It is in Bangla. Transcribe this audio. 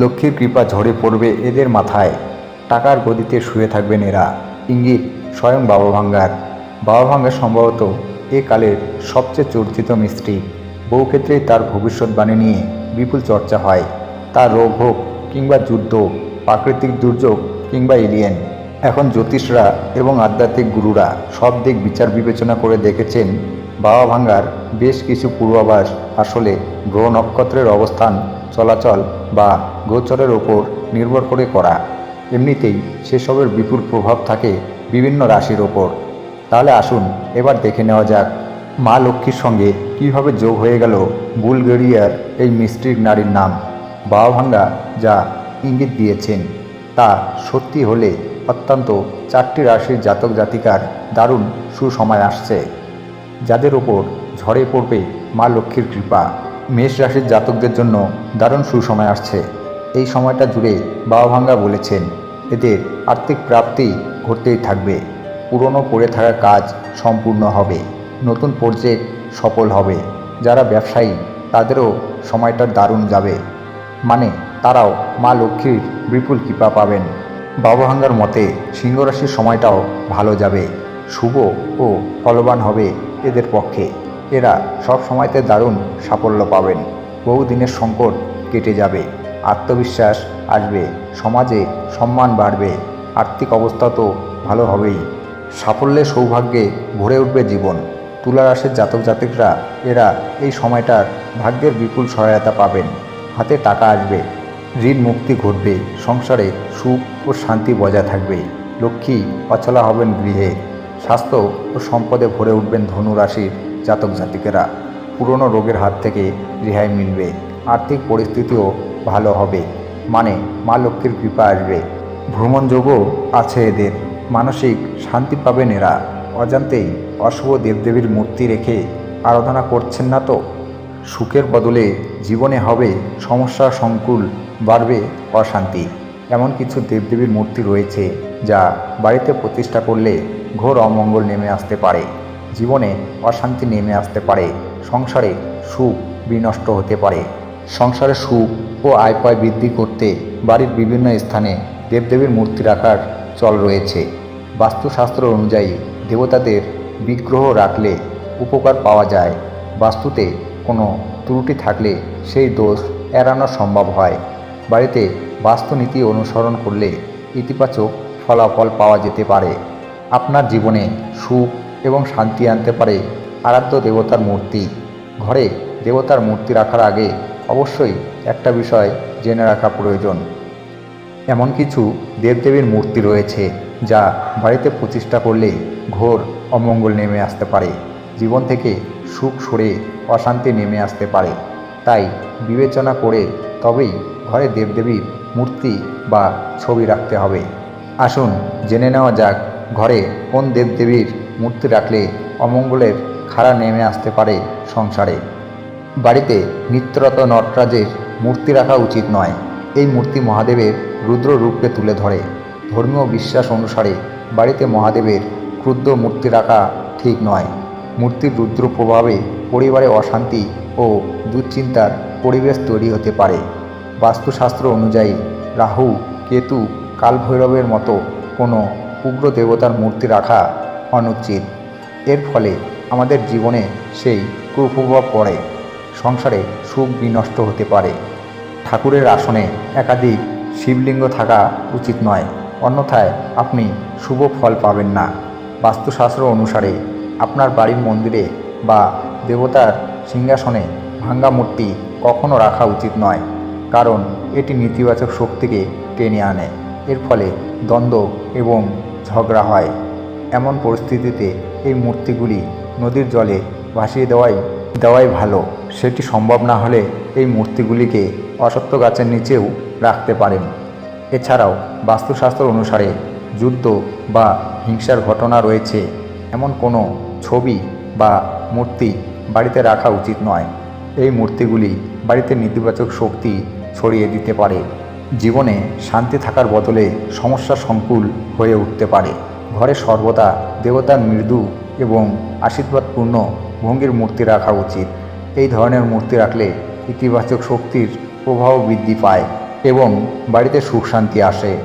লক্ষ্মীর কৃপা ঝরে পড়বে এদের মাথায়। টাকার গদিতে শুয়ে থাকবেন এরা। ইঙ্গিত, স্বয়ং বাবা ভাঙ্গার বাবা ভাঙ্গা সম্ভবত এ কালের সবচেয়ে চর্চিত মিস্ত্রি। বহু ক্ষেত্রেই তার ভবিষ্যৎবাণী নিয়ে বিপুল চর্চা হয়। তার রোগ হোক কিংবা যুদ্ধ, প্রাকৃতিক দুর্যোগ কিংবা এলিয়েন এখন জ্যোতিষরা এবং আধ্যাত্মিক গুরুরা সব দিক বিচার বিবেচনা করে দেখেছেন বাবা ভাঙ্গার বেশ কিছু পূর্বাভাস আসলে গ্রহ নক্ষত্রের অবস্থান, চলাচল বা গোচরের ওপর নির্ভর করে করা। এমনিতেই সেসবের বিপুল প্রভাব থাকে বিভিন্ন রাশির ওপর। তাহলে আসুন এবার দেখে নেওয়া যাক, মা লক্ষ্মীর সঙ্গে কীভাবে যোগ হয়ে গেল বুলগেরিয়ার এই মিস্ত্রিক নারীর নাম? বাবাভাঙ্গা যা ইঙ্গিত দিয়েছেন, তা সত্যি হলে অত্যন্ত চারটি রাশির জাতক জাতিকার দারুণ সুসময় আসছে। যাদের ওপর ঝড়ে পড়বে মা লক্ষ্মীর কৃপা। মেষ রাশির জাতকদের জন্য দারুণ সুসময় আসছে। এই সময়টা জুড়ে বাবা ভাঙ্গা বলেছেন, এদের আর্থিক প্রাপ্তি ঘটতেই থাকবে। পুরনো পড়ে থাকা কাজ সম্পূর্ণ হবে। নতুন প্রজেক্ট সফল হবে। যারা ব্যবসায়ী, তাদেরও সময়টা দারুণ যাবে। মানে তারাও মা লক্ষ্মীর বিপুল কৃপা পাবেন। বাবুহাঙ্গার মতে, সিংহরাশির সময়টাও ভালো যাবে। শুভ ও ফলবান হবে এদের পক্ষে। এরা সব সময়তে দারুণ সাফল্য পাবেন। বহুদিনের সংকট কেটে যাবে, আত্মবিশ্বাস আসবে, সমাজে সম্মান বাড়বে, আর্থিক অবস্থা তো ভালো হবেই। সাফল্যে সৌভাগ্যে ভরে উঠবে জীবন। তুলা জাতক জাতিকরা, এরা এই সময়টার ভাগ্যের বিপুল সহায়তা পাবেন। হাতে টাকা আসবে, ঋণ মুক্তি ঘটবে, সংসারে সুখ ও শান্তি বজায় থাকবে। লক্ষ্মী, অচলা হবেন গৃহে। স্বাস্থ্য ও সম্পদে ভরে উঠবেন ধনু রাশির জাতক জাতিকেরা। পুরনো রোগের হাত থেকে রেহাই মিলবে, আর্থিক পরিস্থিতিও ভালো হবে। মানে মা লক্ষ্মীর কৃপা আসবে। ভ্রমণযোগও আছে এদের। মানসিক শান্তি পাবেন এরা অজান্তেই অশুভ দেবদেবীর মূর্তি রেখে আরাধনা করছেন না তো? সুখের বদলে জীবনে হবে সমস্যা, সংকুল, বাড়বে অশান্তি। এমন কিছু দেবদেবীর মূর্তি রয়েছে যা বাড়িতে প্রতিষ্ঠা করলে ঘোর অমঙ্গল নেমে আসতে পারে। জীবনে অশান্তি নেমে আসতে পারে। সংসারে সুখ বিনষ্ট হতে পারে। সংসারে সুখ ও আয় পায় বৃদ্ধি করতে বাড়ির বিভিন্ন স্থানে দেবদেবীর মূর্তি রাখার চল রয়েছে। বাস্তুশাস্ত্র অনুযায়ী দেবতাদের বিগ্রহ রাখলে উপকার পাওয়া যায়। বাস্তুতে কোনো ত্রুটি থাকলে সেই দোষ এড়ানো সম্ভব হয়। বাড়িতে বাস্তুনীতি অনুসরণ করলে ইতিবাচক ফলাফল পাওয়া যেতে পারে। আপনার জীবনে সুখ এবং শান্তি আনতে পারে আরাধ্য দেবতার মূর্তি। ঘরে দেবতার মূর্তি রাখার আগে অবশ্যই একটা বিষয় জেনে রাখা প্রয়োজন। এমন কিছু দেবদেবীর মূর্তি রয়েছে যা বাড়িতে প্রতিষ্ঠা করলে ঘোর অমঙ্গল নেমে আসতে পারে। জীবন থেকে সুখ সরে অশান্তি নেমে আসতে পারে। তাই বিবেচনা করে তবেই ঘরে দেবদেবীর মূর্তি বা ছবি রাখতে হবে। আসুন জেনে নেওয়া যাক ঘরে কোন দেবদেবীর মূর্তি রাখলে অমঙ্গলের খাড়া নেমে আসতে পারে সংসারে? বাড়িতে নিত্যরত নটরাজের মূর্তি রাখা উচিত নয়। এই মূর্তি মহাদেবের রুদ্র রূপকে তুলে ধরে। ধর্মীয় বিশ্বাস অনুসারে বাড়িতে মহাদেবের ক্ষুদ্র মূর্তি রাখা ঠিক নয়। মূর্তির রুদ্র প্রভাবে পরিবারে অশান্তি ও দুশ্চিন্তার পরিবেশ তৈরি হতে পারে। বাস্তুশাস্ত্র অনুযায়ী রাহু, কেতু, কালভৈরবের মতো কোনো উগ্র দেবতার মূর্তি রাখা অনুচিত। এর ফলে আমাদের জীবনে সেই কুপ্রভাব পড়ে, সংসারে সুখ বিনষ্ট হতে পারে। ঠাকুরের আসনে একাধিক শিবলিঙ্গ থাকা উচিত নয়, অন্যথায় আপনি শুভ ফল পাবেন না। বাস্তুশাস্ত্র অনুসারে আপনার বাড়ির মন্দিরে বা দেবতার সিংহাসনে ভাঙ্গা মূর্তি কখনো রাখা উচিত নয়, কারণ এটি নেতিবাচক শক্তিকে টেনে আনে। এর ফলে দ্বন্দ্ব এবং ঝগড়া হয়। এমন পরিস্থিতিতে এই মূর্তিগুলি নদীর জলে ভাসিয়ে দেওয়াই দেওয়াই ভালো। সেটি সম্ভব না হলে এই মূর্তিগুলিকে অসত্য গাছের নিচেও রাখতে পারেন। এছাড়াও বাস্তুশাস্ত্র অনুসারে যুদ্ধ বা হিংসার ঘটনা রয়েছে। এমন কোনো ছবি বা মূর্তি বাড়িতে রাখা উচিত নয়। এই মূর্তিগুলি বাড়িতে নেতিবাচক শক্তি ছড়িয়ে দিতে পারে। জীবনে শান্তি থাকার বদলে সমস্যা সংকুল হয়ে উঠতে পারে। ঘরে সর্বদা দেবতার মৃদু এবং আশীর্বাদপূর্ণ ভঙ্গির মূর্তি রাখা উচিত। এই ধরনের মূর্তি রাখলে ইতিবাচক শক্তির প্রভাব বৃদ্ধি পায় এবং বাড়িতে সুখ শান্তি আসে।